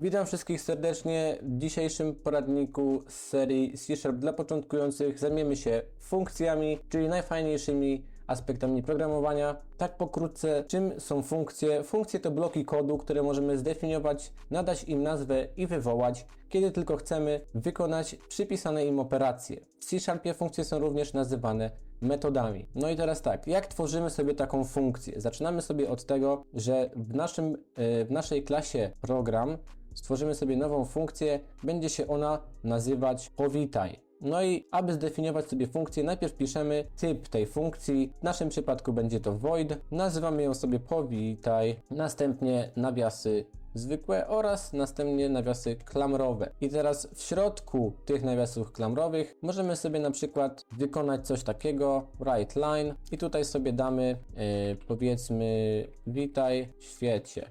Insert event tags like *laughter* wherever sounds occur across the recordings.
Witam wszystkich serdecznie. W dzisiejszym poradniku z serii C Sharp dla początkujących zajmiemy się funkcjami, czyli najfajniejszymi aspektami programowania. Tak pokrótce, czym są funkcje? Funkcje to bloki kodu, które możemy zdefiniować, nadać im nazwę i wywołać, kiedy tylko chcemy wykonać przypisane im operacje. W C Sharpie funkcje są również nazywane metodami. No i teraz tak, jak tworzymy sobie taką funkcję? Zaczynamy sobie od tego, że w, naszym, e, w naszej klasie program stworzymy sobie nową funkcję, będzie się ona nazywać powitaj. No i aby zdefiniować sobie funkcję, najpierw piszemy typ tej funkcji. W naszym przypadku będzie to void. Nazywamy ją sobie powitaj, następnie nawiasy zwykłe oraz następnie nawiasy klamrowe. I teraz w środku tych nawiasów klamrowych możemy sobie na przykład wykonać coś takiego, write line i tutaj sobie damy yy, powiedzmy witaj świecie.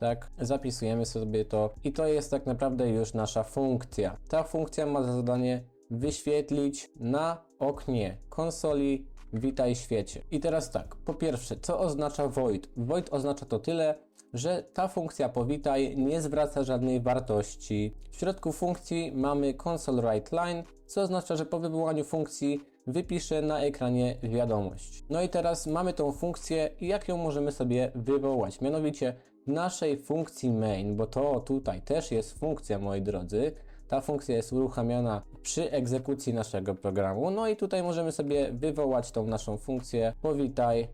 Tak, zapisujemy sobie to i to jest tak naprawdę już nasza funkcja. Ta funkcja ma za zadanie wyświetlić na oknie konsoli Witaj świecie. I teraz tak, po pierwsze, co oznacza void? Void oznacza to tyle, że ta funkcja powitaj nie zwraca żadnej wartości. W środku funkcji mamy console write line, co oznacza, że po wywołaniu funkcji wypiszę na ekranie wiadomość. No i teraz mamy tą funkcję i jak ją możemy sobie wywołać? Mianowicie naszej funkcji main, bo to tutaj też jest funkcja, moi drodzy, ta funkcja jest uruchamiana przy egzekucji naszego programu. No i tutaj możemy sobie wywołać tą naszą funkcję. Powitaj.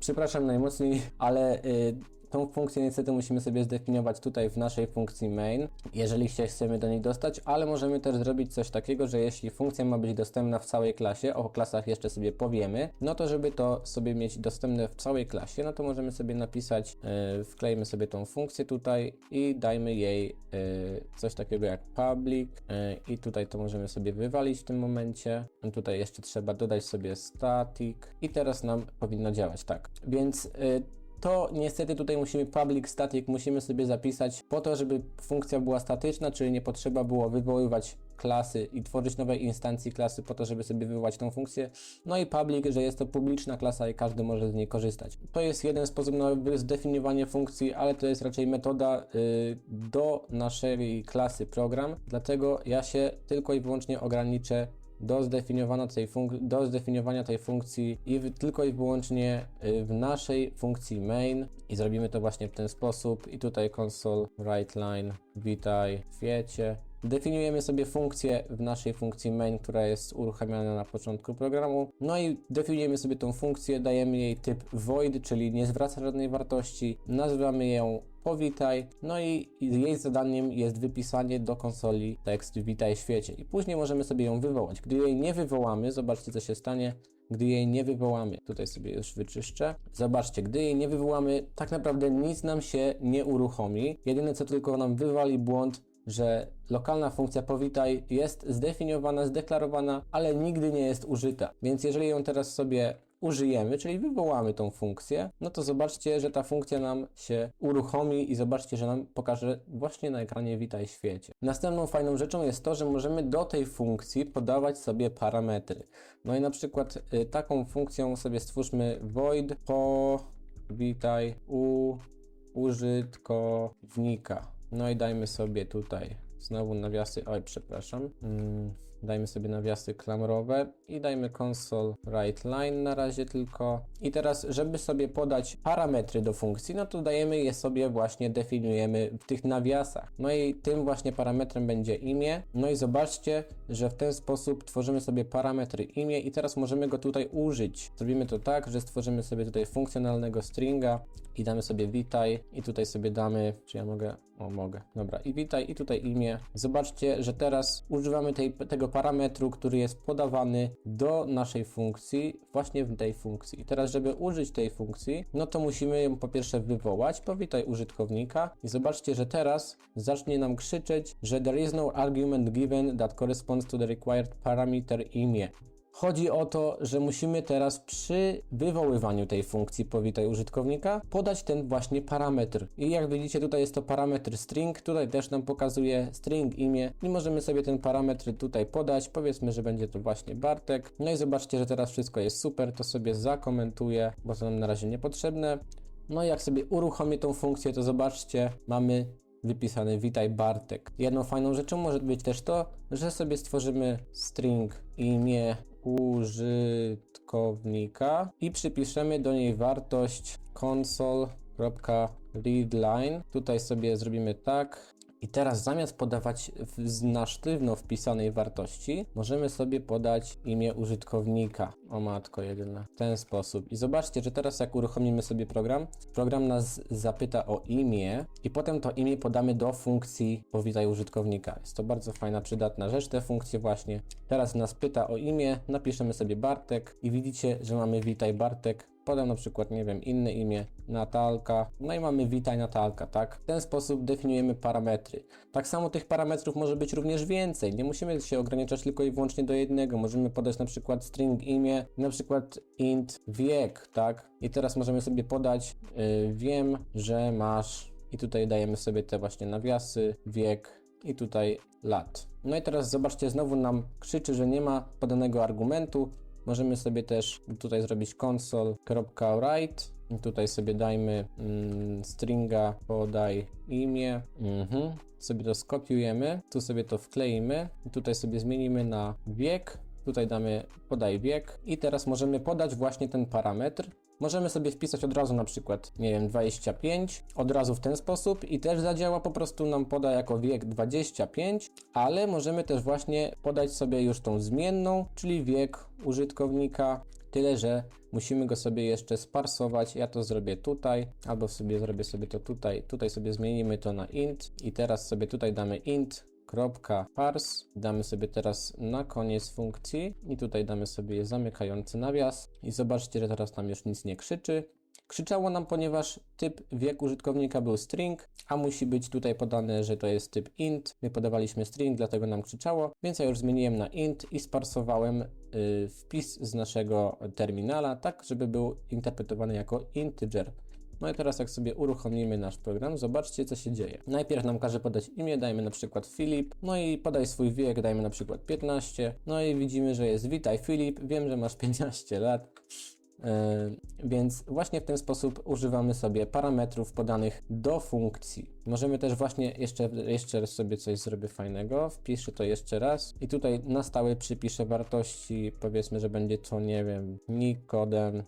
Przepraszam najmocniej, ale y, Tą funkcję niestety musimy sobie zdefiniować tutaj w naszej funkcji main, jeżeli się chcemy do niej dostać, ale możemy też zrobić coś takiego, że jeśli funkcja ma być dostępna w całej klasie, o klasach jeszcze sobie powiemy, no to żeby to sobie mieć dostępne w całej klasie, no to możemy sobie napisać, yy, wklejmy sobie tą funkcję tutaj i dajmy jej yy, coś takiego jak public yy, i tutaj to możemy sobie wywalić w tym momencie. Tutaj jeszcze trzeba dodać sobie static i teraz nam powinno działać tak. Więc yy, to niestety tutaj musimy public static, musimy sobie zapisać po to, żeby funkcja była statyczna, czyli nie potrzeba było wywoływać klasy i tworzyć nowej instancji klasy po to, żeby sobie wywołać tą funkcję. No i public, że jest to publiczna klasa i każdy może z niej korzystać. To jest jeden sposób na zdefiniowanie funkcji, ale to jest raczej metoda yy, do naszej klasy program, dlatego ja się tylko i wyłącznie ograniczę do zdefiniowania tej, do zdefiniowania tej funkcji i w, tylko i wyłącznie y, w naszej funkcji main. I zrobimy to właśnie w ten sposób. I tutaj console write line witaj w Definiujemy sobie funkcję w naszej funkcji main, która jest uruchamiana na początku programu. No i definiujemy sobie tą funkcję, dajemy jej typ void, czyli nie zwraca żadnej wartości. Nazywamy ją powitaj, no i jej zadaniem jest wypisanie do konsoli tekst witaj świecie i później możemy sobie ją wywołać. Gdy jej nie wywołamy, zobaczcie co się stanie, gdy jej nie wywołamy. Tutaj sobie już wyczyszczę. Zobaczcie, gdy jej nie wywołamy, tak naprawdę nic nam się nie uruchomi. Jedyne co tylko nam wywali błąd, że lokalna funkcja powitaj jest zdefiniowana, zdeklarowana, ale nigdy nie jest użyta. Więc jeżeli ją teraz sobie użyjemy, czyli wywołamy tą funkcję, no to zobaczcie, że ta funkcja nam się uruchomi i zobaczcie, że nam pokaże właśnie na ekranie witaj świecie. Następną fajną rzeczą jest to, że możemy do tej funkcji podawać sobie parametry. No i na przykład y, taką funkcją sobie stwórzmy void po witaj u użytkownika. No i dajmy sobie tutaj znowu nawiasy, oj przepraszam, mm, dajmy sobie nawiasy klamrowe i dajmy console write line na razie tylko. I teraz, żeby sobie podać parametry do funkcji, no to dajemy je sobie właśnie, definiujemy w tych nawiasach. No i tym właśnie parametrem będzie imię. No i zobaczcie, że w ten sposób tworzymy sobie parametry imię i teraz możemy go tutaj użyć. Zrobimy to tak, że stworzymy sobie tutaj funkcjonalnego stringa i damy sobie witaj i tutaj sobie damy, czy ja mogę, o mogę, dobra i witaj i tutaj imię. Zobaczcie, że teraz używamy tej, tego parametru, który jest podawany do naszej funkcji, właśnie w tej funkcji. I teraz, żeby użyć tej funkcji, no to musimy ją po pierwsze wywołać, powitaj użytkownika i zobaczcie, że teraz zacznie nam krzyczeć, że there is no argument given that corresponds to the required parameter imię. Chodzi o to, że musimy teraz przy wywoływaniu tej funkcji powitaj użytkownika podać ten właśnie parametr. I jak widzicie tutaj jest to parametr string, tutaj też nam pokazuje string imię i możemy sobie ten parametr tutaj podać. Powiedzmy, że będzie to właśnie Bartek. No i zobaczcie, że teraz wszystko jest super, to sobie zakomentuję, bo to nam na razie niepotrzebne. No i jak sobie uruchomię tą funkcję, to zobaczcie, mamy wypisany witaj Bartek. Jedną fajną rzeczą może być też to, że sobie stworzymy string imię użytkownika i przypiszemy do niej wartość console.readline. Tutaj sobie zrobimy tak. I teraz zamiast podawać na sztywno wpisanej wartości, możemy sobie podać imię użytkownika. O matko jedyna. W ten sposób. I zobaczcie, że teraz jak uruchomimy sobie program, program nas zapyta o imię i potem to imię podamy do funkcji powitaj użytkownika. Jest to bardzo fajna, przydatna rzecz, te funkcje właśnie. Teraz nas pyta o imię, napiszemy sobie Bartek i widzicie, że mamy witaj Bartek podam na przykład, nie wiem, inne imię, Natalka, no i mamy witaj Natalka, tak? W ten sposób definiujemy parametry. Tak samo tych parametrów może być również więcej, nie musimy się ograniczać tylko i wyłącznie do jednego, możemy podać na przykład string imię, na przykład int wiek, tak? I teraz możemy sobie podać, yy, wiem, że masz, i tutaj dajemy sobie te właśnie nawiasy, wiek i tutaj lat. No i teraz zobaczcie, znowu nam krzyczy, że nie ma podanego argumentu, Możemy sobie też tutaj zrobić console.write tutaj sobie dajmy mm, stringa podaj imię. Mhm. Sobie to skopiujemy, tu sobie to wkleimy tutaj sobie zmienimy na wiek. Tutaj damy podaj wiek i teraz możemy podać właśnie ten parametr Możemy sobie wpisać od razu na przykład, nie wiem, 25, od razu w ten sposób i też zadziała, po prostu nam poda jako wiek 25, ale możemy też właśnie podać sobie już tą zmienną, czyli wiek użytkownika, tyle że musimy go sobie jeszcze sparsować. Ja to zrobię tutaj, albo sobie zrobię sobie to tutaj. Tutaj sobie zmienimy to na int i teraz sobie tutaj damy int parse. Damy sobie teraz na koniec funkcji i tutaj damy sobie zamykający nawias i zobaczcie, że teraz tam już nic nie krzyczy. Krzyczało nam, ponieważ typ wiek użytkownika był string, a musi być tutaj podane, że to jest typ int. My podawaliśmy string, dlatego nam krzyczało, więc ja już zmieniłem na int i sparsowałem yy, wpis z naszego terminala, tak żeby był interpretowany jako integer. No i teraz jak sobie uruchomimy nasz program, zobaczcie co się dzieje. Najpierw nam każe podać imię, dajmy na przykład Filip, no i podaj swój wiek, dajmy na przykład 15, no i widzimy, że jest. Witaj Filip, wiem, że masz 15 lat. Yy, więc właśnie w ten sposób używamy sobie parametrów podanych do funkcji. Możemy też właśnie jeszcze, jeszcze sobie coś zrobię fajnego, wpiszę to jeszcze raz. I tutaj na stałe przypiszę wartości, powiedzmy, że będzie to, nie wiem, Nikodem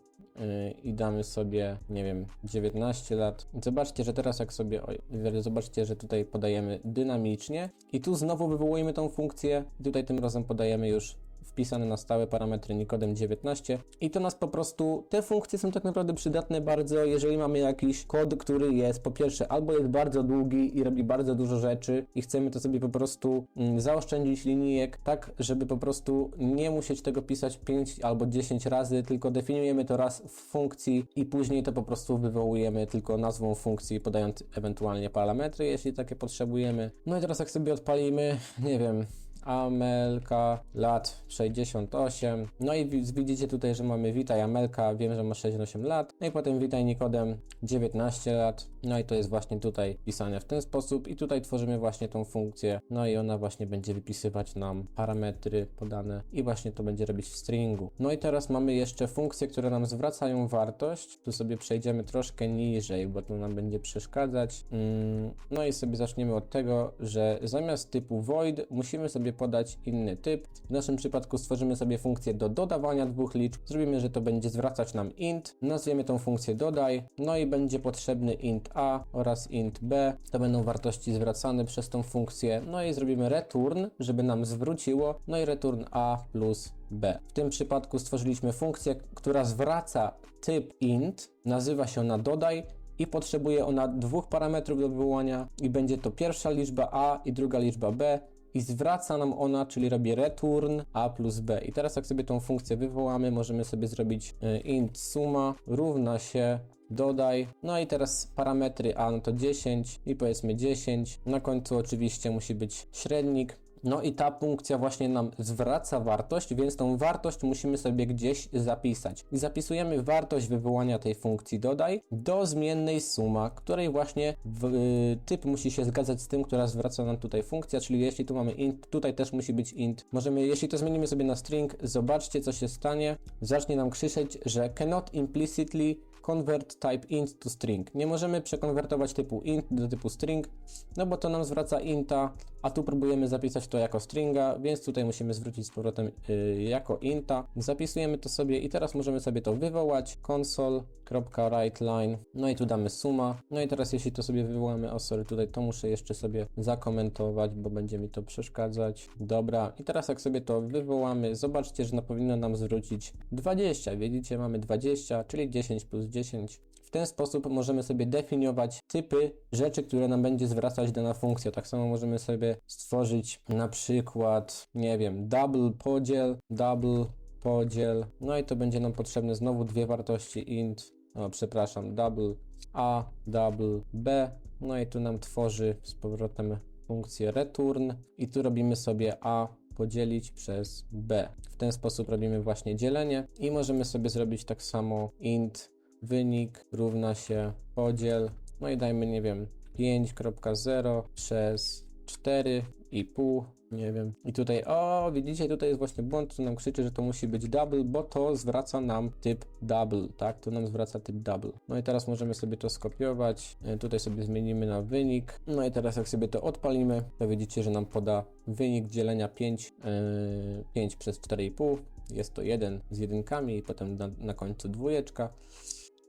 i damy sobie, nie wiem, 19 lat. Zobaczcie, że teraz jak sobie, oj, zobaczcie, że tutaj podajemy dynamicznie i tu znowu wywołujemy tą funkcję. Tutaj tym razem podajemy już wpisane na stałe parametry Nikodem 19 i to nas po prostu, te funkcje są tak naprawdę przydatne bardzo, jeżeli mamy jakiś kod, który jest po pierwsze albo jest bardzo długi i robi bardzo dużo rzeczy i chcemy to sobie po prostu mm, zaoszczędzić linijek, tak żeby po prostu nie musieć tego pisać 5 albo 10 razy, tylko definiujemy to raz w funkcji i później to po prostu wywołujemy tylko nazwą funkcji, podając ewentualnie parametry, jeśli takie potrzebujemy. No i teraz jak sobie odpalimy, *laughs* nie wiem, Amelka, lat 68. No i widzicie tutaj, że mamy witaj Amelka, wiem, że ma 68 lat. No i potem witaj Nikodem, 19 lat. No i to jest właśnie tutaj pisane w ten sposób i tutaj tworzymy właśnie tą funkcję. No i ona właśnie będzie wypisywać nam parametry podane i właśnie to będzie robić w stringu. No i teraz mamy jeszcze funkcje, które nam zwracają wartość. Tu sobie przejdziemy troszkę niżej, bo to nam będzie przeszkadzać. Mm, no i sobie zaczniemy od tego, że zamiast typu void musimy sobie podać inny typ. W naszym przypadku stworzymy sobie funkcję do dodawania dwóch liczb. Zrobimy, że to będzie zwracać nam int. Nazwiemy tą funkcję dodaj. No i będzie potrzebny int a oraz int b. To będą wartości zwracane przez tą funkcję. No i zrobimy return, żeby nam zwróciło. No i return a plus b. W tym przypadku stworzyliśmy funkcję, która zwraca typ int. Nazywa się ona dodaj i potrzebuje ona dwóch parametrów do wywołania i będzie to pierwsza liczba a i druga liczba b i zwraca nam ona, czyli robi return a plus b. I teraz jak sobie tą funkcję wywołamy, możemy sobie zrobić y, int suma równa się dodaj. No i teraz parametry a no to 10 i powiedzmy 10. Na końcu oczywiście musi być średnik. No i ta funkcja właśnie nam zwraca wartość, więc tą wartość musimy sobie gdzieś zapisać. I zapisujemy wartość wywołania tej funkcji dodaj do zmiennej suma, której właśnie w, y, typ musi się zgadzać z tym, która zwraca nam tutaj funkcja, czyli jeśli tu mamy int, tutaj też musi być int. Możemy, jeśli to zmienimy sobie na string, zobaczcie co się stanie. Zacznie nam krzyczeć, że cannot implicitly convert type int to string. Nie możemy przekonwertować typu int do typu string, no bo to nam zwraca inta, a tu próbujemy zapisać to jako stringa, więc tutaj musimy zwrócić z powrotem y, jako inta. Zapisujemy to sobie i teraz możemy sobie to wywołać console.writeLine, no i tu damy suma. No i teraz jeśli to sobie wywołamy, o sorry, tutaj to muszę jeszcze sobie zakomentować, bo będzie mi to przeszkadzać. Dobra, i teraz jak sobie to wywołamy, zobaczcie, że no powinno nam zwrócić 20. Widzicie, mamy 20, czyli 10 plus 10. Ten sposób możemy sobie definiować typy rzeczy, które nam będzie zwracać dana funkcja. Tak samo możemy sobie stworzyć na przykład, nie wiem, double podziel, double podziel. No i to będzie nam potrzebne znowu dwie wartości int, o, przepraszam, double a, double b. No i tu nam tworzy z powrotem funkcję return i tu robimy sobie a podzielić przez b. W ten sposób robimy właśnie dzielenie i możemy sobie zrobić tak samo int wynik równa się podziel, no i dajmy, nie wiem, 5.0 przez 4,5, nie wiem. I tutaj, o, widzicie, tutaj jest właśnie błąd, tu nam krzyczy, że to musi być double, bo to zwraca nam typ double, tak? To nam zwraca typ double. No i teraz możemy sobie to skopiować, e, tutaj sobie zmienimy na wynik, no i teraz jak sobie to odpalimy, to widzicie, że nam poda wynik dzielenia 5, yy, 5 przez 4,5, jest to 1 z jedynkami i potem na, na końcu dwójeczka.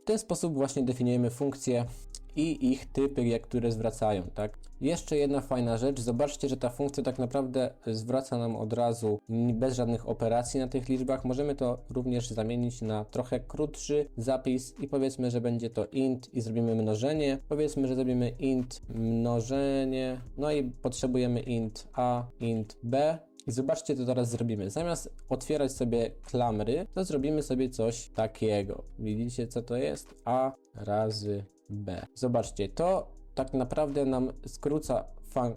W ten sposób właśnie definiujemy funkcje i ich typy, jak które zwracają, tak? Jeszcze jedna fajna rzecz, zobaczcie, że ta funkcja tak naprawdę zwraca nam od razu bez żadnych operacji na tych liczbach. Możemy to również zamienić na trochę krótszy zapis i powiedzmy, że będzie to int i zrobimy mnożenie. Powiedzmy, że zrobimy int mnożenie, no i potrzebujemy int a, int b. I zobaczcie, co teraz zrobimy. Zamiast otwierać sobie klamry, to zrobimy sobie coś takiego. Widzicie, co to jest? A razy B. Zobaczcie, to tak naprawdę nam skróca fa-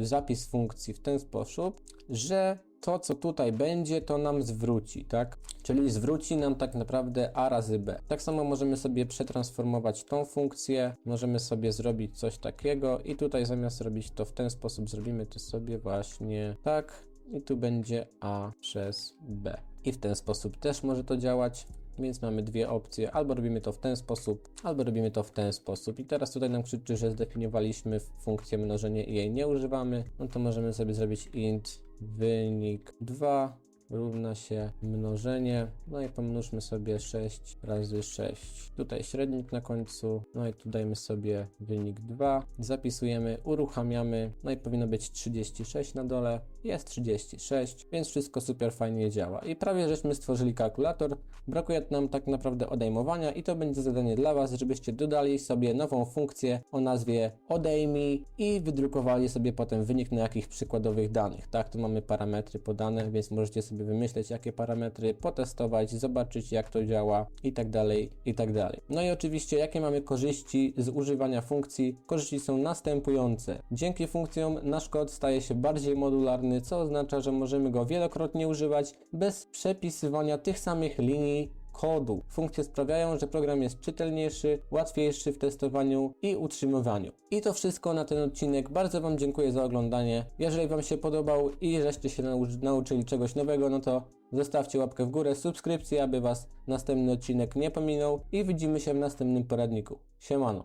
y, zapis funkcji w ten sposób, że to, co tutaj będzie, to nam zwróci, tak? Czyli zwróci nam tak naprawdę a razy b. Tak samo możemy sobie przetransformować tą funkcję, możemy sobie zrobić coś takiego i tutaj zamiast robić to w ten sposób, zrobimy to sobie właśnie tak i tu będzie a przez b. I w ten sposób też może to działać. Więc mamy dwie opcje, albo robimy to w ten sposób, albo robimy to w ten sposób. I teraz tutaj nam krzyczy, że zdefiniowaliśmy funkcję mnożenie i jej nie używamy. No to możemy sobie zrobić int wynik 2 równa się mnożenie, no i pomnóżmy sobie 6 razy 6. Tutaj średnik na końcu, no i tu dajmy sobie wynik 2, zapisujemy, uruchamiamy, no i powinno być 36 na dole, jest 36, więc wszystko super fajnie działa. I prawie żeśmy stworzyli kalkulator, brakuje nam tak naprawdę odejmowania i to będzie zadanie dla Was, żebyście dodali sobie nową funkcję o nazwie odejmij i wydrukowali sobie potem wynik na jakichś przykładowych danych. Tak, tu mamy parametry podane, więc możecie sobie wymyśleć jakie parametry, potestować, zobaczyć jak to działa i tak dalej, i tak dalej. No i oczywiście jakie mamy korzyści z używania funkcji? Korzyści są następujące. Dzięki funkcjom nasz kod staje się bardziej modularny, co oznacza, że możemy go wielokrotnie używać bez przepisywania tych samych linii kodu. Funkcje sprawiają, że program jest czytelniejszy, łatwiejszy w testowaniu i utrzymywaniu. I to wszystko na ten odcinek. Bardzo Wam dziękuję za oglądanie. Jeżeli Wam się podobał i żeście się nau- nauczyli czegoś nowego, no to zostawcie łapkę w górę, subskrypcję, aby Was następny odcinek nie pominął i widzimy się w następnym poradniku. Siemano.